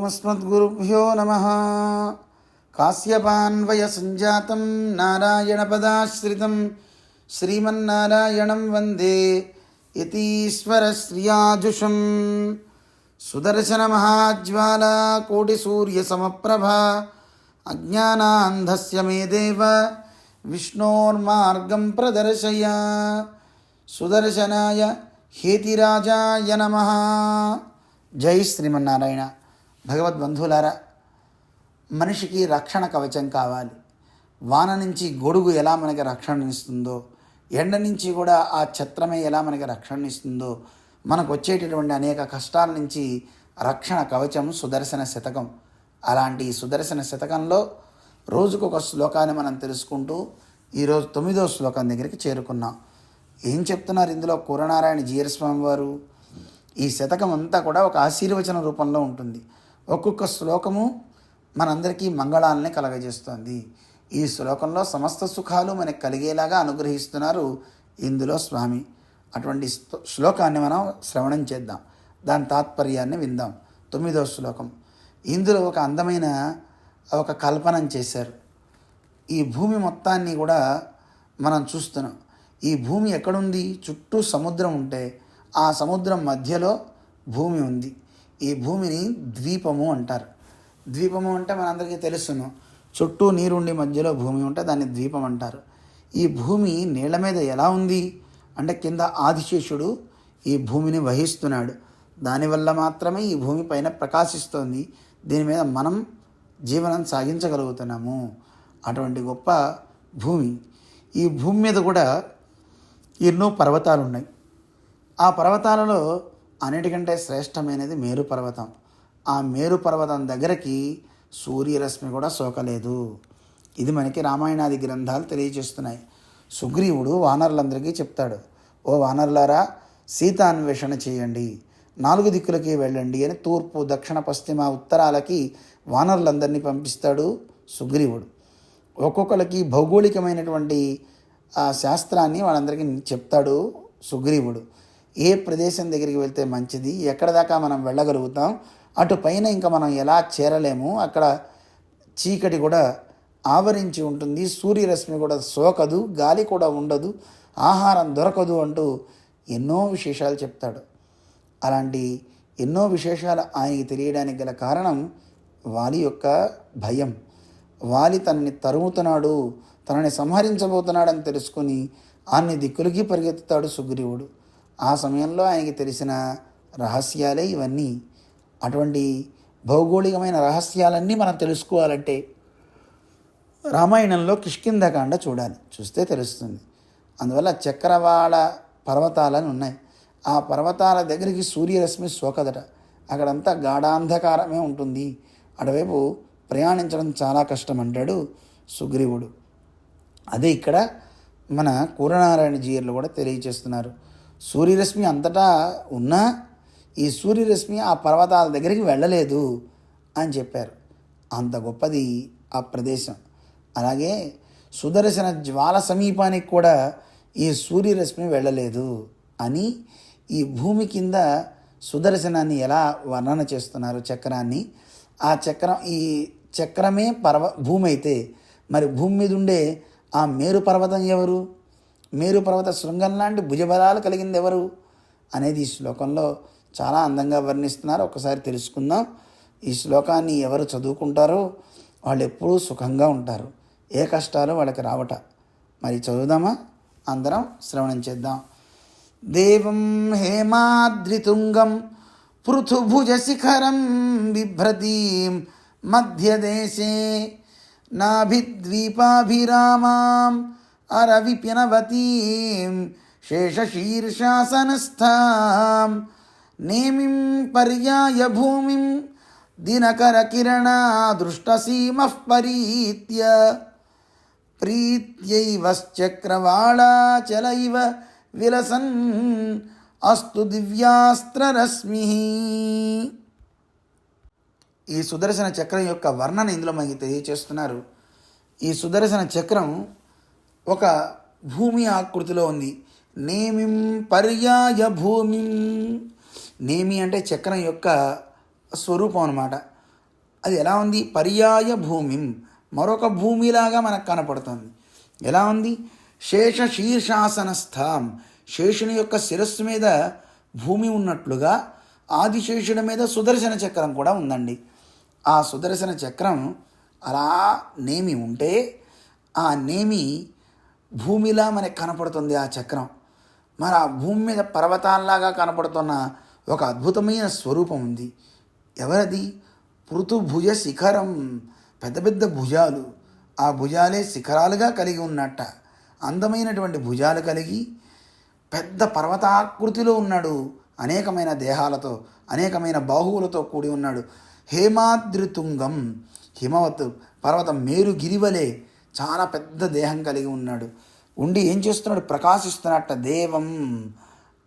ఓమస్మద్గురుభ్యో నమ కాశ్యపాన్వయ సంజాతం నారాయణపదాశ్రితం శ్రీమన్నారాయణం వందే యతీశ్వరశ్రియాజుషం సుదర్శనమహాజ్వాలా కోటిసూర్యసమప్రభా అజ్ఞానాంధస్య మే దేవ విష్ణోర్మార్గం ప్రదర్శయ సుదర్శనాయ హేతిరాజాయ నమ జై శ్రీమన్నారాయణ భగవద్బంధువులారా మనిషికి రక్షణ కవచం కావాలి. వాన నుంచి గొడుగు ఎలా మనకి రక్షణనిస్తుందో ఎండ నుంచి కూడా ఆ ఛత్రమే ఎలా మనకి రక్షణనిస్తుందో మనకు వచ్చేటటువంటి అనేక కష్టాల నుంచి రక్షణ కవచం సుదర్శన శతకం. అలాంటి ఈ సుదర్శన శతకంలో రోజుకొక శ్లోకాన్ని మనం తెలుసుకుంటూ ఈరోజు తొమ్మిదో శ్లోకం దగ్గరికి చేరుకున్నాం. ఏం చెప్తున్నారు ఇందులో కూరనారాయణ జీయరస్వామి వారు ఈ శతకం అంతా కూడా ఒక ఆశీర్వచన రూపంలో ఉంటుంది. ఒక్కొక్క శ్లోకము మనందరికీ మంగళాలని కలగజేస్తుంది. ఈ శ్లోకంలో సమస్త సుఖాలు మనకు కలిగేలాగా అనుగ్రహిస్తున్నారు ఇందులో స్వామి. అటువంటి శ్లోకాన్ని మనం శ్రవణం చేద్దాం. దాని తాత్పర్యాన్ని విందాం. తొమ్మిదో శ్లోకం. ఇందులో ఒక అందమైన ఒక కల్పనం చేశారు. ఈ భూమి మొత్తాన్ని కూడా మనం చూస్తున్నాం. ఈ భూమి ఎక్కడుంది? చుట్టూ సముద్రం ఉంటే ఆ సముద్రం మధ్యలో భూమి ఉంది. ఈ భూమిని ద్వీపము అంటారు. ద్వీపము అంటే మనందరికీ తెలుసును. చుట్టూ నీరుండి మధ్యలో భూమి ఉంటే దాన్ని ద్వీపం అంటారు. ఈ భూమి నీళ్ళ మీద ఎలా ఉంది? అంటే కింద ఆదిశేషుడు ఈ భూమిని వహిస్తున్నాడు. దానివల్ల మాత్రమే ఈ భూమి పైన ప్రకాశిస్తోంది. దీని మీద మనం జీవనం సాగించగలుగుతున్నాము. అటువంటి గొప్ప భూమి. ఈ భూమి మీద కూడా ఎన్నో పర్వతాలు ఉన్నాయి ఆ పర్వతాలలో అన్నిటికంటే శ్రేష్టమైనది మేరు పర్వతం. ఆ మేరు పర్వతం దగ్గరికి సూర్యరశ్మి కూడా సోకలేదు. ఇది మనకి రామాయణాది గ్రంథాలు తెలియజేస్తున్నాయి. సుగ్రీవుడు వానరులందరికీ చెప్తాడు ఓ వానరులారా సీత అన్వేషణ చేయండి. నాలుగు దిక్కులకి వెళ్ళండి అని తూర్పు దక్షిణ పశ్చిమ ఉత్తరాలకి వానరులందరినీ పంపిస్తాడు సుగ్రీవుడు. ఒక్కొక్కరికి భౌగోళికమైనటువంటి ఆ శాస్త్రాన్ని వాళ్ళందరికీ చెప్తాడు సుగ్రీవుడు. ఏ ప్రదేశం దగ్గరికి వెళ్తే మంచిది? ఎక్కడ దాకా మనం వెళ్ళగలుగుతాం? అటు పైన ఇంకా మనం ఎలా చేరలేము? అక్కడ చీకటి కూడా ఆవరించి ఉంటుంది. సూర్యరశ్మి కూడా సోకదు. గాలి కూడా ఉండదు. ఆహారం దొరకదు అంటూ ఎన్నో విశేషాలు చెప్తాడు. అలాంటి ఎన్నో విశేషాలు ఆయనకి తెలియడానికి గల కారణం వాలి యొక్క భయం. వాలి తనని తరుముతున్నాడు. తనని సంహరించబోతున్నాడని తెలుసుకుని అన్ని దిక్కులకి పరిగెత్తుతాడు సుగ్రీవుడు. ఆ సమయంలో ఆయనకి తెలిసిన రహస్యాలే ఇవన్నీ. అటువంటి భౌగోళికమైన రహస్యాలన్నీ మనం తెలుసుకోవాలంటే రామాయణంలో కిష్కింధకాండ చూడాలి. చూస్తే తెలుస్తుంది. అందువల్ల చక్రవాళ పర్వతాలని ఉన్నాయి. ఆ పర్వతాల దగ్గరికి సూర్యరశ్మి సోకదట. అక్కడంతా గాఢాంధకారమే ఉంటుంది. అటువైపు ప్రయాణించడం చాలా కష్టం అంటాడు సుగ్రీవుడు. అదే ఇక్కడ మన కూరనారాయణ జీయర్లు కూడా తెలియచేస్తున్నారు సూర్యరశ్మి అంతటా ఉన్నా ఈ సూర్యరశ్మి ఆ పర్వతాల దగ్గరికి వెళ్ళలేదు అని చెప్పారు. అంత గొప్పది ఆ ప్రదేశం. అలాగే సుదర్శన జ్వాల సమీపానికి కూడా ఈ సూర్యరశ్మి వెళ్ళలేదు అని ఈ భూమి కింద సుదర్శనాన్ని ఎలా వర్ణన చేస్తున్నారు చక్రాన్ని? ఆ చక్రం ఈ చక్రమే పర్వ భూమి అయితే మరి భూమి మీద ఉండే ఆ మేరు పర్వతం ఎవరు? మేరు పర్వత శృంగం లాంటి భుజబలాలు కలిగింది ఎవరు అనేది ఈ శ్లోకంలో చాలా అందంగా వర్ణిస్తున్నారు. ఒకసారి తెలుసుకుందాం. ఈ శ్లోకాన్ని ఎవరు చదువుకుంటారో వాళ్ళు ఎప్పుడూ సుఖంగా ఉంటారు. ఏ కష్టాలు వాళ్ళకి రావట. మరి చదువుదామా? అందరం శ్రవణం చేద్దాం. దేవం హేమాద్రితుంగం పృథుభుజశిఖరం బిభ్రతీం మధ్యదేశే నాభిద్వీపాభిరామాం అరవిపినవతీం శేషశీర్షాసనస్థాం నేమిం పర్యాయ భూమిం దినకరకిరణా దృష్టసీమః పరీత్య ప్రీత్యైవశ్చక్రవాళాచల ఇవ విలసన్ అస్తు దివ్యాస్త్రరశ్మి ఈ సుదర్శన చక్రం యొక్క వర్ణన ఇందులో మనకి తెలియచేస్తున్నారు. ఈ సుదర్శన చక్రం ఒక భూమి ఆకృతిలో ఉంది. నేమిం పర్యాయ భూమి. నేమి అంటే చక్రం యొక్క స్వరూపం అనమాట అది ఎలా ఉంది? పర్యాయ భూమి. మరొక భూమిలాగా మనకు కనపడుతుంది. ఎలా ఉంది? శేష శీర్షాసనస్థాం. శేషుని యొక్క శిరస్సు మీద భూమి ఉన్నట్లుగా ఆదిశేషుడి మీద సుదర్శన చక్రం కూడా ఉందండి. ఆ సుదర్శన చక్రం అలా నేమి ఉంటే ఆ నేమి భూమిలా మనకు కనపడుతుంది ఆ చక్రం. మరి ఆ భూమి మీద పర్వతాల్లాగా కనపడుతున్న ఒక అద్భుతమైన స్వరూపం ఉంది. ఎవరది? పృథుభుజ శిఖరం. పెద్ద పెద్ద భుజాలు. ఆ భుజాలే శిఖరాలుగా కలిగి ఉన్నట్ట. అందమైనటువంటి భుజాలు కలిగి పెద్ద పర్వతాకృతిలో ఉన్నాడు. అనేకమైన దేహాలతో అనేకమైన బాహువులతో కూడి ఉన్నాడు. హేమాద్రితుంగం. హిమవత్ పర్వతం మేరు గిరివలే చాలా పెద్ద దేహం కలిగి ఉన్నాడు. ఉండి ఏం చేస్తున్నాడు? ప్రకాశిస్తున్నట్ట దేవం.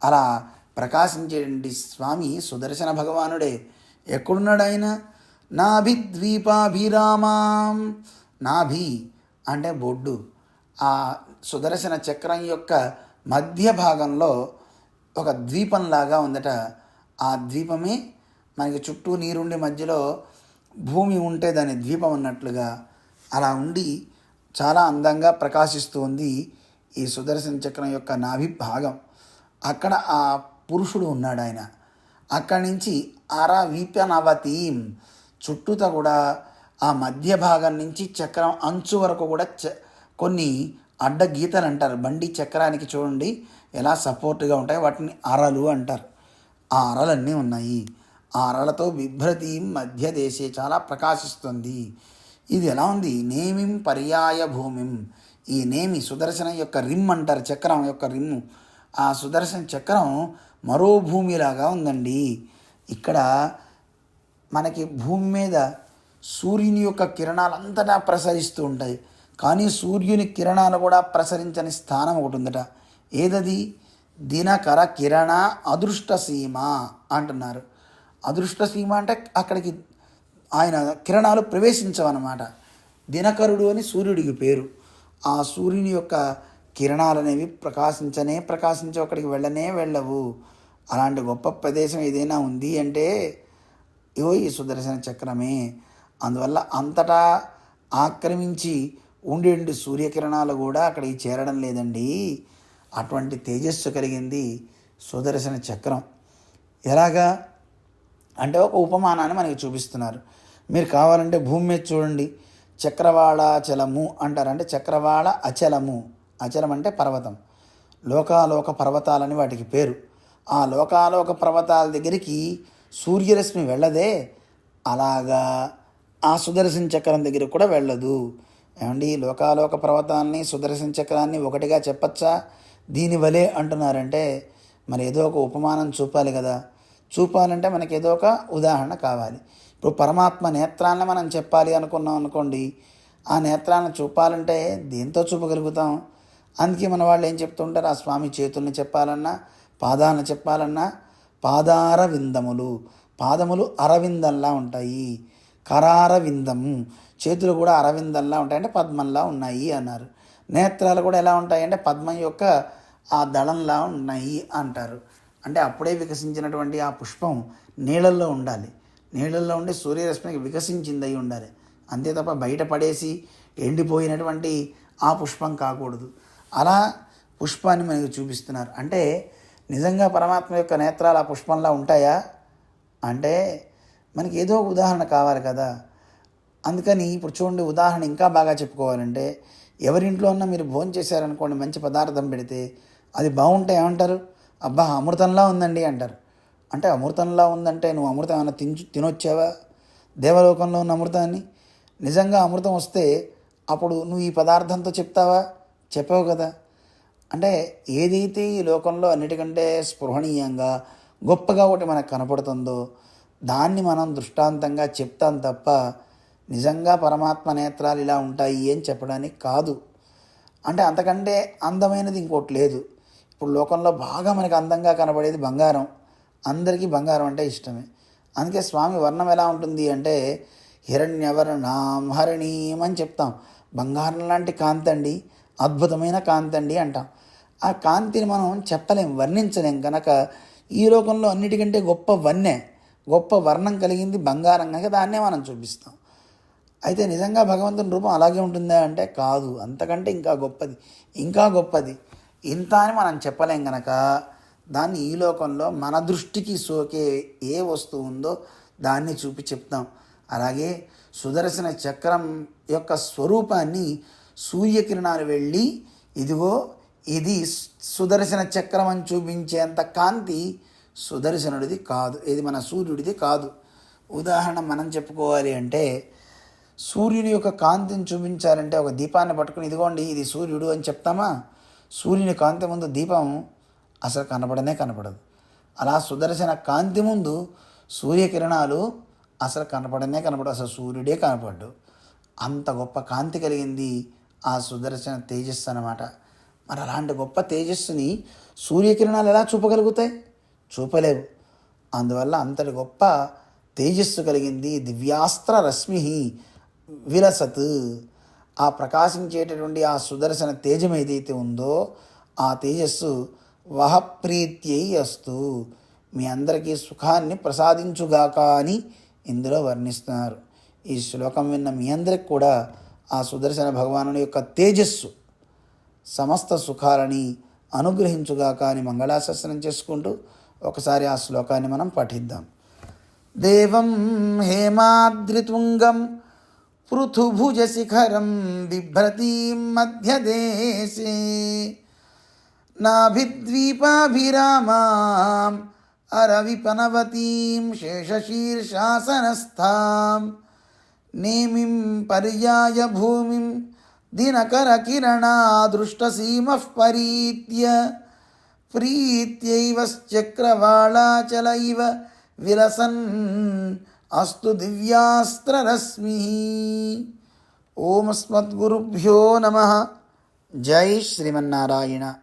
అలా ప్రకాశించేటువంటి స్వామి సుదర్శన భగవానుడే ఎక్కడున్నాడు ఆయన? నాభిద్వీపాభిరామాం నాభి అంటే బొడ్డు. ఆ సుదర్శన చక్రం యొక్క మధ్య భాగంలో ఒక ద్వీపంలాగా ఉందట. ఆ ద్వీపమే మనకి చుట్టూ నీరుండి మధ్యలో భూమి ఉంటే దాని ద్వీపం అన్నట్లుగా అలా ఉండి చాలా అందంగా ప్రకాశిస్తూ ఉంది ఈ సుదర్శన చక్రం యొక్క నాభి భాగం. అక్కడ ఆ పురుషుడు ఉన్నాడు ఆయన. అక్కడి నుంచి అరా వీపనవతీం చుట్టూతా కూడా ఆ మధ్య భాగం నుంచి చక్రం అంచు వరకు కూడా చ కొన్ని అడ్డ గీతలు అంటారు. బండి చక్రానికి చూడండి ఎలా సపోర్ట్గా ఉంటాయి వాటిని అరలు అంటారు. ఆ అరలన్నీ ఉన్నాయి. ఆ అరలతో బిభ్రతి మధ్య దేశే చాలా ప్రకాశిస్తుంది. ఇది ఎలా ఉంది? నేమిం పర్యాయ భూమిం. ఈ నేమి సుదర్శన యొక్క రిమ్ అంటారు చక్రం యొక్క రిమ్. ఆ సుదర్శన చక్రం మరో భూమిలాగా ఉందండి. ఇక్కడ మనకి భూమి మీద సూర్యుని యొక్క కిరణాలు అంతటా ప్రసరిస్తూ ఉంటాయి. కానీ సూర్యుని కిరణాలు కూడా ప్రసరించని స్థానం ఒకటి ఉందట. ఏదది? దినకర కిరణ అదృష్ట సీమ అంటున్నారు. అదృష్ట సీమ అంటే అక్కడికి ఆయన కిరణాలు ప్రవేశించవన్నమాట. దినకరుడు అని సూర్యుడికి పేరు. ఆ సూర్యుని యొక్క కిరణాలు అనేవి ప్రకాశించనే ప్రకాశించి అక్కడికి వెళ్ళనే వెళ్ళవు. అలాంటి గొప్ప ప్రదేశం ఏదైనా ఉంది అంటే ఇవో ఈ సుదర్శన చక్రమే. అందువల్ల అంతటా ఆక్రమించి ఉండే సూర్యకిరణాలు కూడా అక్కడికి చేరడం లేదండి. అటువంటి తేజస్సు కలిగింది సుదర్శన చక్రం. ఎలాగా? అంటే ఒక ఉపమానాన్ని మనకి చూపిస్తున్నారు. మీరు కావాలంటే భూమి మీద చూడండి. చక్రవాళాచలము అంటారంటే అంటారు. అంటే చక్రవాళ అచలము. అచలం అంటే పర్వతం. లోకాలోక పర్వతాలని వాటికి పేరు. ఆ లోకాలోక పర్వతాల దగ్గరికి సూర్యరశ్మి వెళ్ళదే. అలాగా ఆ సుదర్శన చక్రం దగ్గర కూడా వెళ్ళదు. ఏమండి? లోకాలోక పర్వతాన్ని సుదర్శన చక్రాన్ని ఒకటిగా చెప్పచ్చా? దీని వలే అంటున్నారంటే మరి ఏదో ఒక ఉపమానం చూపాలి కదా. చూపాలంటే మనకి ఏదో ఒక ఉదాహరణ కావాలి. ఇప్పుడు పరమాత్మ నేత్రాలను మనం చెప్పాలి అనుకున్నాం అనుకోండి ఆ నేత్రాలను చూపాలంటే దేంతో చూపగలుగుతాం? అందుకే మన వాళ్ళు ఏం చెప్తుంటారు? ఆ స్వామి చేతుల్ని చెప్పాలన్నా పాదాలను చెప్పాలన్నా పాదార విందములు పాదములు అరవిందంలా ఉంటాయి. కరార విందము చేతులు కూడా అరవిందంలా ఉంటాయి. అంటే పద్మంలా ఉన్నాయి అన్నారు. నేత్రాలు కూడా ఎలా ఉంటాయి అంటే పద్మం యొక్క ఆ దళంలా ఉన్నాయి అంటారు. అంటే అప్పుడే వికసించినటువంటి ఆ పుష్పం నీళ్ళల్లో ఉండాలి. నీళ్ళల్లో ఉండే సూర్యరశ్మికి వికసించింది అయి ఉండాలి. అంతే తప్ప బయట పడేసి ఎండిపోయినటువంటి ఆ పుష్పం కాకూడదు. అలా పుష్పాన్ని మనకు చూపిస్తున్నారు. అంటే నిజంగా పరమాత్మ యొక్క నేత్రాలు ఆ పుష్పంలా ఉంటాయా? అంటే మనకి ఏదో ఒక ఉదాహరణ కావాలి కదా. అందుకని ఇప్పుడు చూడండి ఉదాహరణ ఇంకా బాగా చెప్పుకోవాలంటే ఎవరింట్లో ఉన్నా మీరు భోజనం చేశారనుకోండి మంచి పదార్థం పెడితే అది బాగుంటే ఏమంటారు? అబ్బా అమృతంలా ఉందండి అంటారు. అంటే అమృతంలా ఉందంటే నువ్వు అమృతం ఏమైనా తిని తినొచ్చావా? దేవలోకంలో ఉన్న అమృతాన్ని? నిజంగా అమృతం వస్తే అప్పుడు నువ్వు ఈ పదార్థంతో చెప్తావా? చెప్పావు కదా. అంటే ఏదైతే ఈ లోకంలో అన్నిటికంటే స్పృహణీయంగా గొప్పగా ఒకటి మనకు కనపడుతుందో దాన్ని మనం దృష్టాంతంగా చెప్తాం తప్ప నిజంగా పరమాత్మ నేత్రాలు ఇలా ఉంటాయి అని చెప్పడానికి కాదు. అంటే అంతకంటే అందమైనది ఇంకోటి లేదు. ఇప్పుడు లోకంలో బాగా మనకు అందంగా కనబడేది బంగారం. అందరికీ బంగారం అంటే ఇష్టమే. అందుకే స్వామి వర్ణం ఎలా ఉంటుంది అంటే హిరణ్యవర్ణం హరణీయం అని చెప్తాం. బంగారం లాంటి కాంతి అండి అద్భుతమైన కాంతి అండి అంటాం. ఆ కాంతిని మనం చెప్పలేం వర్ణించలేం. కనుక ఈ లోకంలో అన్నిటికంటే గొప్ప వన్నె గొప్ప వర్ణం కలిగింది బంగారం. కనుక దాన్నే మనం చూపిస్తాం. అయితే నిజంగా భగవంతుని రూపం అలాగే ఉంటుందా అంటే కాదు. అంతకంటే ఇంకా గొప్పది ఇంకా గొప్పది. ఇంత అని మనం చెప్పలేం కనుక దాన్ని ఈ లోకంలో మన దృష్టికి సోకే ఏ వస్తువు ఉందో దాన్ని చూపి చెప్తాం. అలాగే సుదర్శన చక్రం యొక్క స్వరూపాన్ని సూర్యకిరణాలు వెళ్ళి ఇదిగో ఇది సుదర్శన చక్రం అని చూపించేంత కాంతి సుదర్శనుడిది కాదు ఇది మన సూర్యుడిది కాదు. ఉదాహరణ మనం చెప్పుకోవాలి అంటే సూర్యుని యొక్క కాంతిని చూపించాలంటే ఒక దీపాన్ని పట్టుకుని ఇదిగోండి ఇది సూర్యుడు అని చెప్తామా? సూర్యుని కాంతి ముందు దీపం అసలు కనపడనే కనపడదు అలా సుదర్శన కాంతి ముందు సూర్యకిరణాలు అసలు కనపడనే కనపడదు అసలు సూర్యుడే కనపడ్డు. అంత గొప్ప కాంతి కలిగింది ఆ సుదర్శన తేజస్సు అనమాట మరి అలాంటి గొప్ప తేజస్సుని సూర్యకిరణాలు ఎలా చూపగలుగుతాయి? చూపలేవు. అందువల్ల అంతటి గొప్ప తేజస్సు కలిగింది దివ్యాస్త్ర రశ్మి విలసత్. ఆ ప్రకాశించేటటువంటి ఆ సుదర్శన తేజం ఏదైతే ఉందో ఆ తేజస్సు వహప్రీత్యై అస్తు మీ అందరికీ సుఖాన్ని ప్రసాదించుగాక అని ఇందులో వర్ణిస్తున్నారు. ఈ శ్లోకం విన్న మీ అందరికి కూడా ఆ సుదర్శన భగవానుని యొక్క తేజస్సు సమస్త సుఖాలని అనుగ్రహించుగాక అని మంగళాశాసనం చేసుకుంటూ ఒకసారి ఆ శ్లోకాన్ని మనం పఠిద్దాం. దేవం హేమాద్రితుంగం పృథుభుజశిఖరం బిభ్రతీం మధ్యదేశే. నాభిద్వీపాభిరామాం అరవిపనవతీం శేషశీర్షాసనస్థాం. నేమిం పర్యాయ భూమిం దినకరకిరణాదృష్టసీమః పరీత్య. ప్రీత్యైవశ్చక్రవాళాచల ఇవ విలసన్ అస్తు దివ్యాస్త్రరశ్మి. ఓమస్మద్గురుభ్యో నమ. జై శ్రీమన్నారాయణ.